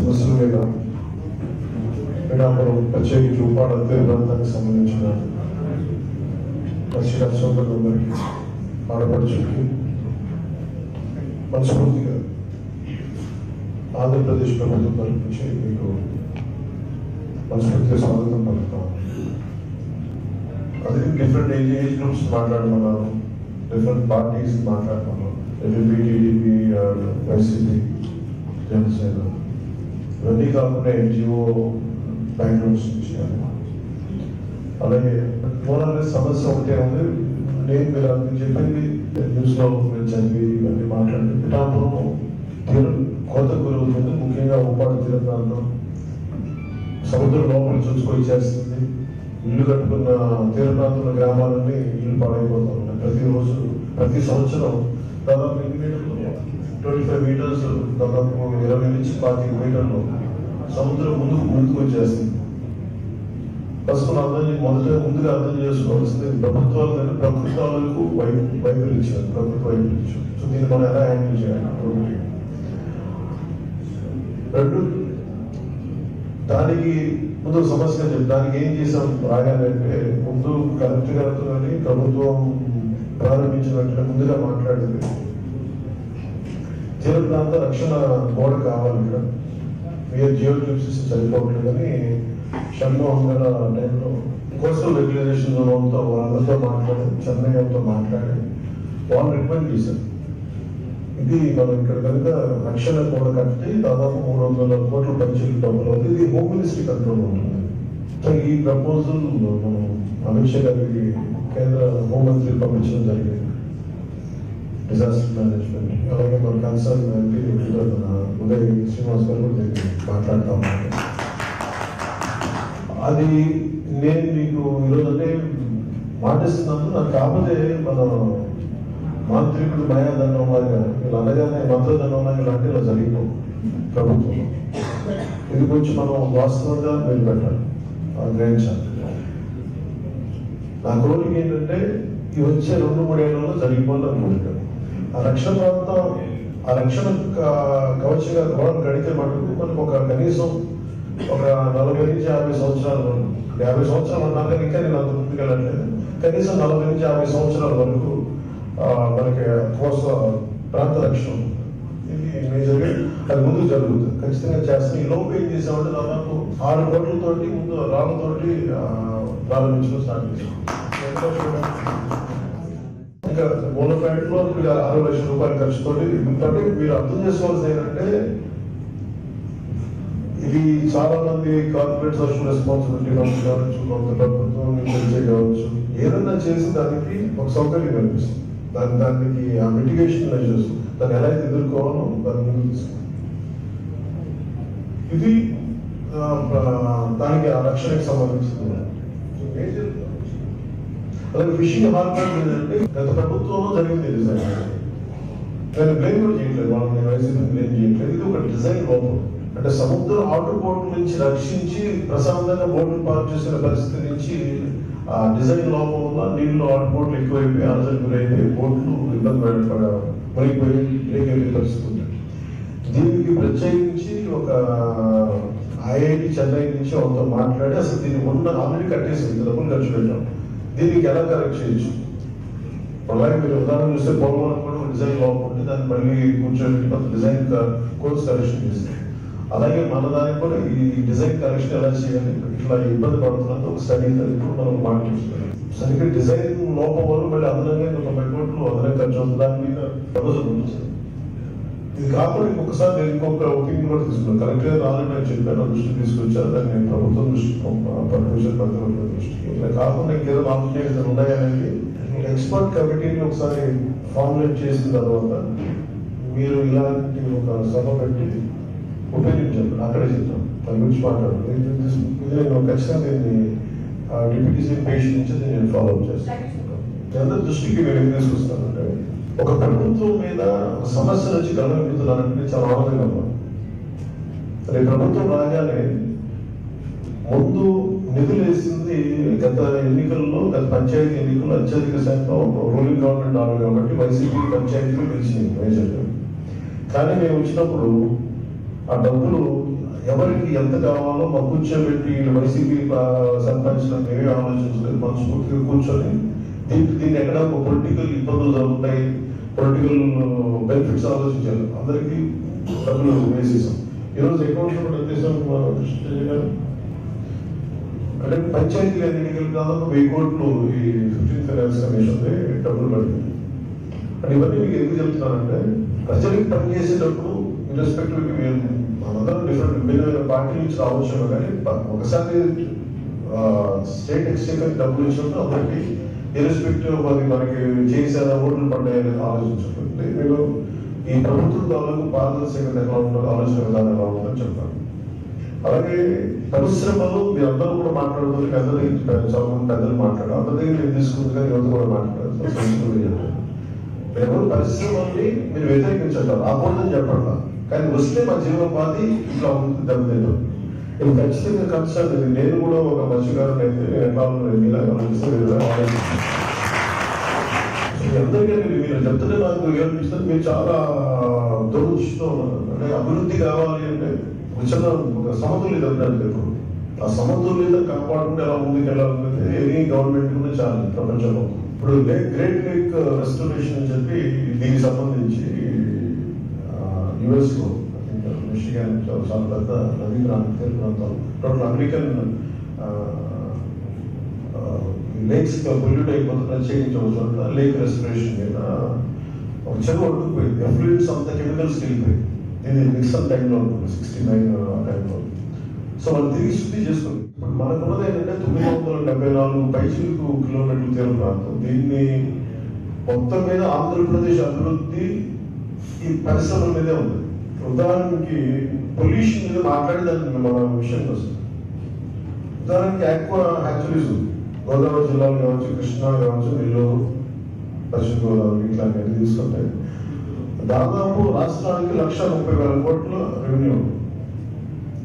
సమస్యల మీద పిఠాపురం ప్రత్యేకించి ఉపాడ తీర సంబంధించిన దక్షిణ సోదరులందరికీ ఆడపడుచుకి మనస్ఫూర్తిగా ఆంధ్రప్రదేశ్ ప్రభుత్వం తరఫు నుంచి మీకు మనస్ఫూర్తిగా స్వాగతం పలుకుతాం. అదే డిఫరెంట్ ఏజ్ ఏజ్ గ్రూప్స్ మాట్లాడమన్నారు డిఫరెంట్ పార్టీస్ మాట్లాడమన్నారు ఎల్పీ టీడీపీ వైసీపీ జనసేన ఇవన్నీ కాకుండా ఎన్జిఓ బ్యాక్గ్రౌండ్స్ నుంచి అలాగే మూలాన్ని సమస్య ఒకటే ఉంది. నేను మీరు అందుకు చెప్పింది న్యూస్లో మీరు చదివి ఇవన్నీ మాట్లాడి పిఠాపురం తీరు కోత కురుగుతుంది ముఖ్యంగా ఉపాధి తీర ప్రాంతం సముద్రం లోపల చూసుకొని చేస్తుంది. ఇల్లు కట్టుకున్న తీర ప్రాంతంలో గ్రామాలన్నీ ఇల్లు పాడైపోతా ఉన్నాయి. ప్రతిరోజు ప్రతి సంవత్సరం దాదాపు ఎన్ని మీటర్లు? ట్వంటీ ఫైవ్ మీటర్స్ దాదాపు ఇరవై నుంచి పాతిక మీటర్లు సముద్రం ముందుకు ముందుకు వచ్చేస్తుంది ఫస్ట్ అర్థం మొదట ముందుగా అర్థం చేసుకోవాల్సింది ప్రభుత్వాలు కానీ ప్రభుత్వాలకు వై వైఫల్యం ప్రభుత్వ వైఫల్యం సో దీన్ని మనం ఎలా హ్యాండిల్ చేయాలి? రెండు దానికి ముందు సమస్య దానికి ఏం చేసాం రాయాలంటే ముందు కలెక్టర్ గారితో కానీ ప్రభుత్వం ప్రారంభించినట్లు ముందుగా మాట్లాడింది. తీర ప్రాంత రక్షణ గోడ కావాలి ఇక్కడ మీరు జియో ట్యూబ్స్ సరిపోవట్లేదని షణ్మోహన్ గారు ఆ టైంలో కోస్టల్ రెగ్యులేషన్ వాళ్ళతో వాళ్ళతో మాట్లాడి చెన్నై వాళ్ళతో మాట్లాడి వాళ్ళు రికమెండ్ చేశారు. ఇది మనం ఇక్కడ కనుక రక్షణ కూడా కట్టి దాదాపు మూడు వందల కోట్ల పైచీలు డబ్బులు అవుతుంది. ఇది హోమ్ మినిస్ట్రీ కంట్రోల్ ఉంటుంది. సో ఈ ప్రపోజల్ మనం అమిత్ షా గారికి కేంద్ర హోంమంత్రి పంపించడం జరిగింది. డిజాస్టర్ మేనేజ్మెంట్ అలాగే కన్సర్న్ ఎంపీ ఉదయ్ శ్రీనివాస్ గారు కూడా దీనికి మాట్లాడుతూ. ఉన్నారు అది నేను మీకు ఈరోజు అంటే మాటిస్తున్నాను. నాకు కాకపోతే మన మాంత్రికుడు మాయాదండం వారిగా వీళ్ళు అనగానే మంత్రదండం లాగా ఇలాంటి ఇలా జరిగిపో ప్రభుత్వం. ఇది కొంచెం మనం వాస్తవంగా మీరు పెట్టాలి గ్రహించాలి. నా కోరిక ఏంటంటే ఈ వచ్చే రెండు మూడేళ్ళలో జరిగిపోవాలని కోరిక. ఆ రక్షణ ప్రాంతం ఆ రక్షణ క- కవచంగా గోడ గడితే మటుకు మనకు ఒక కనీసం ఒక నలభై నుంచి యాభై సంవత్సరాల వరకు యాభై సంవత్సరాలు ఉన్నాక ఇంకా నేను అంత ముందుకు వెళ్ళట్లేదు. కనీసం నలభై నుంచి యాభై సంవత్సరాల వరకు మనకి కోస్త ప్రాంత రక్షణ ఇది మేజర్గా అది ముందు జరుగుతుంది. ఖచ్చితంగా చేస్తాం. ఈ లోపు ఏం చేసామంటే దాదాపు ఆరు కోట్లతోటి ముందు రాళ్ళతోటి ఆ, ప్రారంభించడం స్టార్ట్ చేసాం. ఇంకా మూలపేటలో మీరు ఆరు లక్షల రూపాయలు ఖర్చుతో ఎందుకంటే మీరు అర్థం చేసుకోవాల్సింది ఏంటంటే ఇది చాలా మంది కార్పొరేట్ సోషల్ రెస్పాన్సిబిలిటీ కావచ్చు కావచ్చు కొంత ప్రభుత్వం నుంచి కావచ్చు. ఏదైనా చేసి దానికి ఒక సౌకర్యం కనిపిస్తుంది దాని దానికి ఆ మిటిగేషన్ మెజర్స్ దాన్ని ఎలా అయితే ఎదుర్కోవాలో దాని ముందు ఇది దానికి ఆ రక్షణకు సంబంధించింది. మేజర్ అలాగే ఫిషింగ్ హార్బర్ అంటే గత ప్రభుత్వంలో జరిగింది డిజైన్ నేను బ్లేమ్ కూడా చేయట్లేదు. వాళ్ళని వైసీపీ బ్లేమ్ చేయట్లేదు. ఇది ఒక డిజైన్ లోపం అంటే సముద్రం ఆటు బోట్ నుంచి రక్షించి ప్రశాంతంగా బోట్లు పార్క్ చేసిన పరిస్థితి నుంచి ఆ డిజైన్ లోపం వల్ల నీళ్ళు ఆటు బోట్లు ఎక్కువైపోయి అలజడి గురైపోయి బోట్లు ఇబ్బంది పడ మునిగిపోయి బ్రేక్ అయిపోయే పరిస్థితి ఉంది. దీనికి ప్రత్యేకించి ఒక ఐఐటి చెన్నై నుంచి వాళ్ళతో మాట్లాడి అసలు దీన్ని ఉన్న ఆల్రెడీ కట్టేసింది డబ్బులు ఖర్చు పెట్టాం. దీనికి ఎలా కరెక్ట్ చేయొచ్చు? అలాగే మీరు ఉదాహరణ చూస్తే పొలం కూడా డిజైన్ బాగుంటుంది దాన్ని మళ్ళీ కూర్చోబెట్టి డిజైన్ కోర్స్ కరెక్షన్ చేస్తే. అలాగే మన దానికి కూడా ఈ డిజైన్ కరెక్షన్ ఎలా చేయాలి? ఇట్లా ఇబ్బంది పడుతున్నది ఒక స్టడీ ఇప్పుడు మనం మాట్లాడుతున్నాం సరిగ్గా డిజైన్ లోపం వల్ల మళ్ళీ అదనంగా కొంత కోట్లు అదనంగా ఖర్చు అవుతుంది. దాని మీద ప్రపోజల్ పంపించారు ఇది కాకుండా ఇంకొకసారి నేను ఇంకొక ఒపీనియన్ కూడా తీసుకున్నాను. కరెక్ట్గా రాదని నేను చెప్పాను నా దృష్టికి తీసుకొచ్చారు దాన్ని నేను ప్రభుత్వం దృష్టికి పర్మిషన్ ప్రతిరోజు దృష్టికి. ఇట్లా కాకుండా ఇంకేదో ఆలోచన ఉన్నాయనేది ఎక్స్పర్ట్ కమిటీని ఒకసారి ఫార్ములేట్ చేసిన తర్వాత మీరు ఇలాంటి ఒక సభ పెట్టి చెప్పండి అక్కడే చెప్తాం దాని గురించి మాట్లాడండి ఇది నేను ఖచ్చితంగా దీన్ని డిప్యూటీ సీఎం పేషెంట్ నుంచి నేను ఫాలో అప్ చేస్తాను. అందరి దృష్టికి మీరు ఏం తీసుకొస్తానంటే ఒక ప్రభుత్వం మీద సమస్యలు వచ్చి నుంచి చాలా ఆనందంగా ఉన్నాను ప్రభుత్వం రాగానే ముందు నిధులు వేసింది గత ఎన్నికల్లో గత పంచాయతీ ఎన్నికల్లో అత్యధిక శాతం రూలింగ్ గవర్నమెంట్ ఆరు కాబట్టి వైసీపీ పంచాయతీలు గెలిచింది మేజర్గా. కానీ మేము వచ్చినప్పుడు ఆ డబ్బులు ఎవరికి ఎంత కావాలో మా కూర్చోబెట్టి వైసీపీ సంపాదించిన మేమే ఆలోచించలేదు. మనస్ఫూర్తిగా కూర్చొని దీనికి దీన్ని ఎక్కడ ఒక పొలిటికల్ ఇబ్బందులు జరుగుతాయి. పొలిటికల్ బెనిఫిట్స్ ఆలోచించారు. అందరికీ డబ్బులు వేసేసాం. ఈరోజు అకౌంట్ కూడా ఉద్దేశం కృష్ణ గారు అంటే పంచాయతీ ఎన్నికలు దాదాపు వెయ్యి కోట్లు ఈ ఫిఫ్టీన్ ఫైనాన్స్ కమిషన్ డబ్బులు పడింది. అంటే ఇవన్నీ మీకు ఎందుకు చెప్తున్నానంటే ప్రజలకు పనిచేసేటప్పుడు ఇర్రెస్పెక్టివ్ మనందరం డిఫరెంట్ భిన్నమైన పార్టీ నుంచి రావచ్చు కానీ ఒకసారి స్టేట్ ఎక్స్చేంజ్ డబ్బులు ఇచ్చినప్పుడు అందరికీ ఇరెస్పెక్టివ్ మరి మనకి చేసేదా ఓట్లు పడ్డాయని ఆలోచించండి మీరు ఈ ప్రభుత్వం తాలూకు పారదర్శకత ఎలా ఉంటుందో ఆలోచన విధానం ఎలా ఉంటుందని చెప్తాను అలాగే పరిశ్రమలు మీ అందరూ కూడా మాట్లాడుతుంది పెద్దలు నుంచి చాలా మంది పెద్దలు మాట్లాడారు. అందరి దగ్గర నేను తీసుకుంది కానీ యువత కూడా మాట్లాడారు చెప్పారు. ఎవరు పరిశ్రమల్ని మీరు వ్యతిరేకించారు ఆకూడదని చెప్పట్లా కానీ వస్తే మా జీవనోపాధి ఇట్లా ఉంటుంది దెబ్బతింటుంది. ఇది ఖచ్చితంగా కన్సర్న్ ఇది నేను కూడా ఒక మత్స్యకారుని అయితే నేను ఎట్లా ఉన్నాను మీలాగా అనిపిస్తుంది మీరు అందరికీ మీరు మీరు చెప్తుంటే నాకు ఏమనిపిస్తుంది మీరు చాలా దురదృష్టం ఉన్నారు. అంటే అభివృద్ధి కావాలి అంటే ఒక చిన్న ఒక సమతుల్యత ఉండాలి ఇప్పుడు ఆ సమతుల్యత కాపాడుకుంటే ఎలా ముందుకు వెళ్ళాలంటే ఎనీ గవర్నమెంట్ కూడా చాలా ప్రపంచంలో. ఇప్పుడు గ్రేట్ లేక్ రెస్టరేషన్ uh, అని చెప్పి దీనికి సంబంధించి యుఎస్లో మిషిగన్ చాలా పెద్ద నదీ ప్రాంతం తీర ప్రాంతం టోటల్ అమెరికన్ లేక్స్ పొల్యూట్ అయిపోతుంది ప్రత్యేకించి లేక్ రెస్పిరేషన్ మీద ఒక చెరువు అడుగుపోయింది ఎఫ్లూయిడ్స్ అంత కెమికల్స్ వెళ్ళిపోయింది ఇది మిక్సర్ టైంలో ఉంటుంది సిక్స్టీ నైన్ ఆ టైంలో. సో వాళ్ళు తిరిగి శుద్ధి చేసుకుంది. ఇప్పుడు మనకు ఉన్నది ఏంటంటే తొమ్మిది వందల డెబ్బై నాలుగు పైచిలకు కిలోమీటర్లు తీరం ప్రాంతం. దీన్ని మొత్తం మీద ఆంధ్రప్రదేశ్ అభివృద్ధి ఈ పరిశ్రమల మీదే ఉంది. ఉదాహరణకి పొల్యూషన్ మీద మాట్లాడేదాన్ని మన విషయానికి వస్తుంది. ఉదాహరణకి ఆక్వా హ్యాచరీస్ గోదావరి జిల్లాలో కావచ్చు కృష్ణా కావచ్చు నెల్లూరు పశ్చిమ గోదావరి ఇట్లాంటివన్నీ తీసుకుంటే దాదాపు రాష్ట్రానికి లక్ష ముప్పై వేల కోట్ల రెవెన్యూ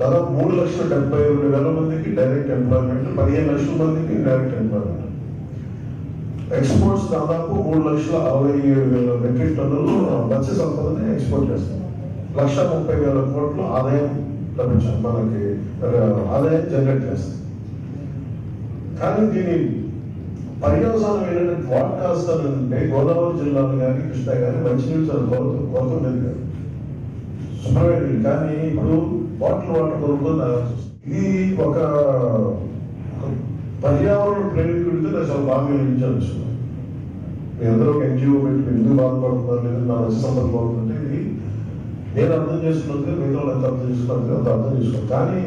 దాదాపు మూడు లక్షల డెబ్బై రెండు వేల మందికి డైరెక్ట్ ఎంప్లాయ్మెంట్ పదిహేను లక్షల మందికి డైరెక్ట్ ఎంప్లాయ్మెంట్ ఎక్స్పోర్ట్స్ దాదాపు మూడు లక్షల అరవై ఏడు వేల మెట్రిక్ టన్నులు మత్స్య సంపదని ఎక్స్పోర్ట్ చేస్తాం. లక్ష ముప్పై వేల కోట్ల ఆదాయం లభించాలి మనకి ఆదాయం జనరేట్ చేస్తాం కానీ దీని పర్యవసానం ఏంటంటే వాట్ కాస్తానంటే గోదావరి జిల్లాలో కానీ కృష్ణా కానీ మంచినీళ్ళు చాలా కొరత కొరత ఉండేది కాదు. శుభ్రమైన కానీ ఇప్పుడు బాటిల్ వాటర్ కొనుక్కొని ఇది ఒక ఒక పర్యావరణ ప్రేమికుడితో నాకు చాలా బాగా అనిపించవచ్చు మీ అందరూ ఒక ఎన్జిఓ పెట్టి ఎందుకు బాధపడుతున్నారు? లేదు నా వచ్చి సంపద బాగుందంటే ఇది నేను అర్థం చేసుకున్నట్టుగా మిగతా వాళ్ళు ఎంత అర్థం చేసుకున్నట్టుగా అంత అర్థం చేసుకోవాలి కానీ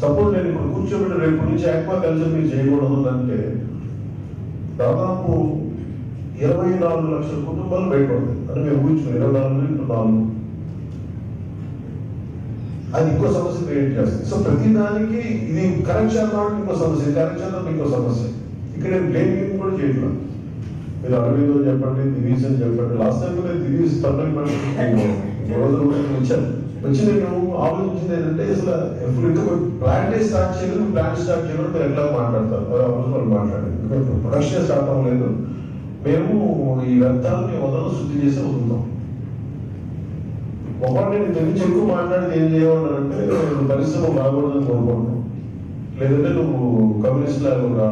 సపోజ్ నేను ఇప్పుడు కూర్చోబెట్టి రేపు నుంచి ఆక్వా కల్చర్ మీరు చేయకూడదు అంటే దాదాపు ఇరవై నాలుగు లక్షల కుటుంబాలు బయటపడతాయి. అని మేము ఊహించుకున్నాం ఇరవై నాలుగు ఇంటూ నాలుగు. అది ఇంకో సమస్య క్రియేట్ చేస్తుంది. సో ప్రతి దానికి ఇది కరెక్ట్ చేద్దాం ఇంకో సమస్య కరెక్ట్ చేద్దాం ఇంకో సమస్య. ఇక్కడ నేను బ్లేమింగ్ కూడా చేయట్లేదు. మీరు అరవిందో చెప్పండి దివీస్ అని చెప్పండి. లాస్ట్ టైం కూడా దివీస్ తప్పని రోజులు వచ్చాను. వచ్చి నేను ఆలోచించింది ఏంటంటే అసలు ఎప్పుడు ఇంకా ప్లాంటే స్టార్ట్ చేయలేదు ప్లాంట్ స్టార్ట్ చేయలేదు మీరు ఎట్లా మాట్లాడతారు. మరి ఆ రోజు వాళ్ళు మాట్లాడారు. ప్రొడక్షన్ స్టార్ట్ అవ్వలేదు. మేము ఈ వ్యర్థాలని వదలను శుద్ధి చేసి వదులుతాం. ఒకటి నేను తెలిసి ఎక్కువ మాట్లాడేది ఏం చేయమన్నారంటే నువ్వు పరిశ్రమ రాకూడదని కోరుకుంటున్నావు లేదంటే నువ్వు కమ్యూనిస్ట్ లాగా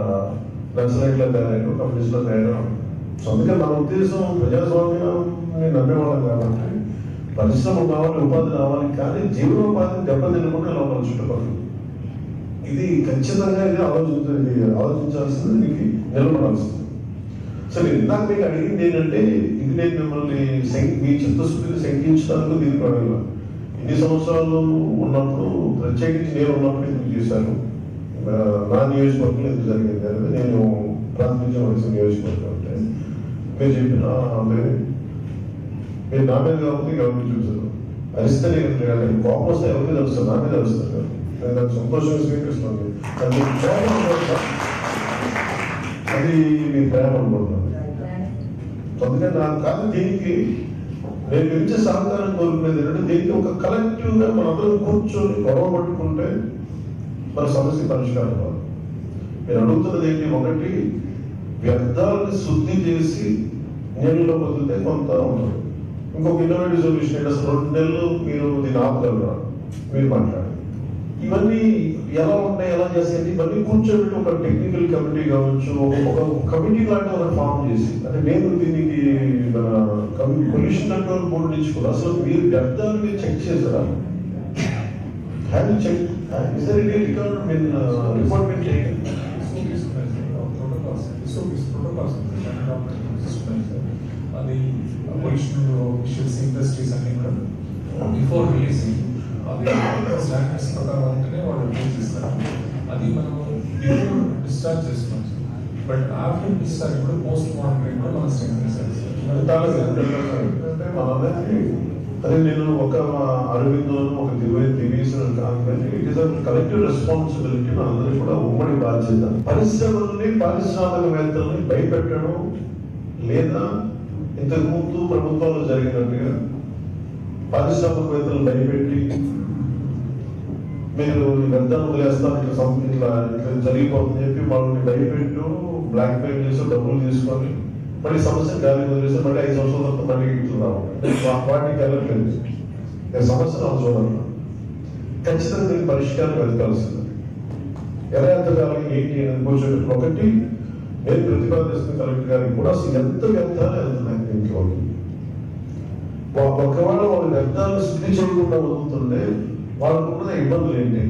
నక్సలైట్ లా తయారైనా కమ్యూనిస్ట్లో తయారైన సో అందుకే మన ఉద్దేశం ప్రజాస్వామ్యం నమ్మేవాళ్ళం కాబట్టి పరిశ్రమ కావాలి ఉపాధి రావాలి కానీ జీవనోపాధిని దెబ్బతినకుండా లోపల చుట్టుపక్కల. ఇది ఖచ్చితంగా ఇది ఆలోచించాలి ఆలోచించాల్సింది దీనికి నిలబడాల్సింది. సరే ఇందాక మీకు అడిగింది ఏంటంటే ఇది నేను మిమ్మల్ని మీ చిత్తశుద్ధిని శంకించడానికి దీనికి అడగల ఇన్ని సంవత్సరాలు ఉన్నప్పుడు ప్రత్యేకించి నేను ఉన్నప్పుడు ఎందుకు చేశాను నా నియోజకవర్గంలో ఎందుకు జరిగింది అనేది నేను ప్రాతినిధ్యం వహించిన నియోజకవర్గం అంటే మీరు చెప్పిన అంటే మీరు నా మీద కాబట్టి ఎవరికి చూసారు అరిస్తే నేను కోపం వస్తే ఎవరికి తెలుస్తుంది నాకే తెలుస్తుంది కదా. నేను స్వీకరిస్తున్నాను అది మీ ప్రేమ అనుకుంటున్నాను అందుకని నాకు కాదు దీనికి నేను ఇచ్చే సహకారం కోరుకునేది ఏంటంటే దీనికి ఒక కలెక్టివ్గా మనందరం కూర్చొని గొడవ పట్టుకుంటే మన సమస్య పరిష్కారం మీరు అడుగుతున్నది ఏంటి? ఒకటి వ్యర్థాలను శుద్ధి చేసి నీళ్ళలో వదిలితే కొంత ఉంటుంది. ఇంకొక ఇన్నోవేటివ్ సొల్యూషన్ ఏంటి? అసలు రెండు నెలలు మీరు దీన్ని ఆపగలరా మీరు మాట్లాడండి. ఇవన్నీ ఎలా ఉన్నాయి? ఎలా చేసేది ఇవన్నీ కూర్చోబెట్టి ఒక టెక్నికల్ కమిటీ కావచ్చు ఒక- కమిటీ లాంటి ఒక ఫామ్ చేసి అంటే నేను దీనికి పొల్యూషన్ కంట్రోల్ బోర్డు నుంచి కూడా అసలు మీరు వ్యర్థాలు మీరు చెక్ చేశారా? Have check is there report చేయండి అది పొల్యూషన్ ఆఫీషియల్స్ ఇండస్ట్రీస్ అన్ని కూడా బిఫోర్ రిలీజింగ్ అది స్టాండర్డ్స్ ప్రకారం ఉంటేనే వాళ్ళు రిలీజ్ చేస్తారు. అది మనం బిఫోర్ డిశ్చార్జ్ చేసుకోవచ్చు. బట్ ఆఫ్టర్ డిశ్చార్జ్ కూడా పోస్ట్ మార్టం కూడా మనం అది చాలా స్ట్రెంగ్ అంటే మనది అదే నేను ఒక అరవిందో ఒక దివ్య దివ్యేశ్వర కాదు కానీ ఇట్ ఇస్ కలెక్టివ్ రెస్పాన్సిబిలిటీ మనందరికీ కూడా ఉమ్మడి బాధ్యత. పరిశ్రమల్ని పారిశ్రామికవేత్తల్ని భయపెట్టడం లేదా ఇంతకు ముందు ప్రభుత్వంలో జరిగినట్టుగా పారిశ్రామికవేత్తలు భయపెట్టి మీరు ఇదంతా వదిలేస్తాను ఇట్లా ఇట్లా ఇట్లా జరిగిపోతుందని చెప్పి వాళ్ళని భయపెట్టు బ్లాక్ మెయిల్ చేసి డబ్బులు తీసుకొని మళ్ళీ సమస్య గాలి వదిలేసి మళ్ళీ ఐదు సంవత్సరాల తర్వాత మళ్ళీ ఇస్తున్నాము రావు వా- వాటికి వెళ్ళట్లేదు నేను సమస్య చూడాలి ఖచ్చితంగా మీరు పరిష్కారం వెతకాల్సింది. ఎలా ఎంతకాలం ఏంటి అని కూర్చోబెట్టి ఒకటి నేను ప్రతిపాదిస్తున్న కలెక్టర్ గారికి కూడా అసలు ఎంత వ్యర్థాలు ఇంట్లో దీంట్లో వా- వాళ్ళ వ్యర్థాలు శుద్ధి చేయకుండా వదులుతుంటే వాళ్ళకున్న ఇబ్బందులు ఏంటి?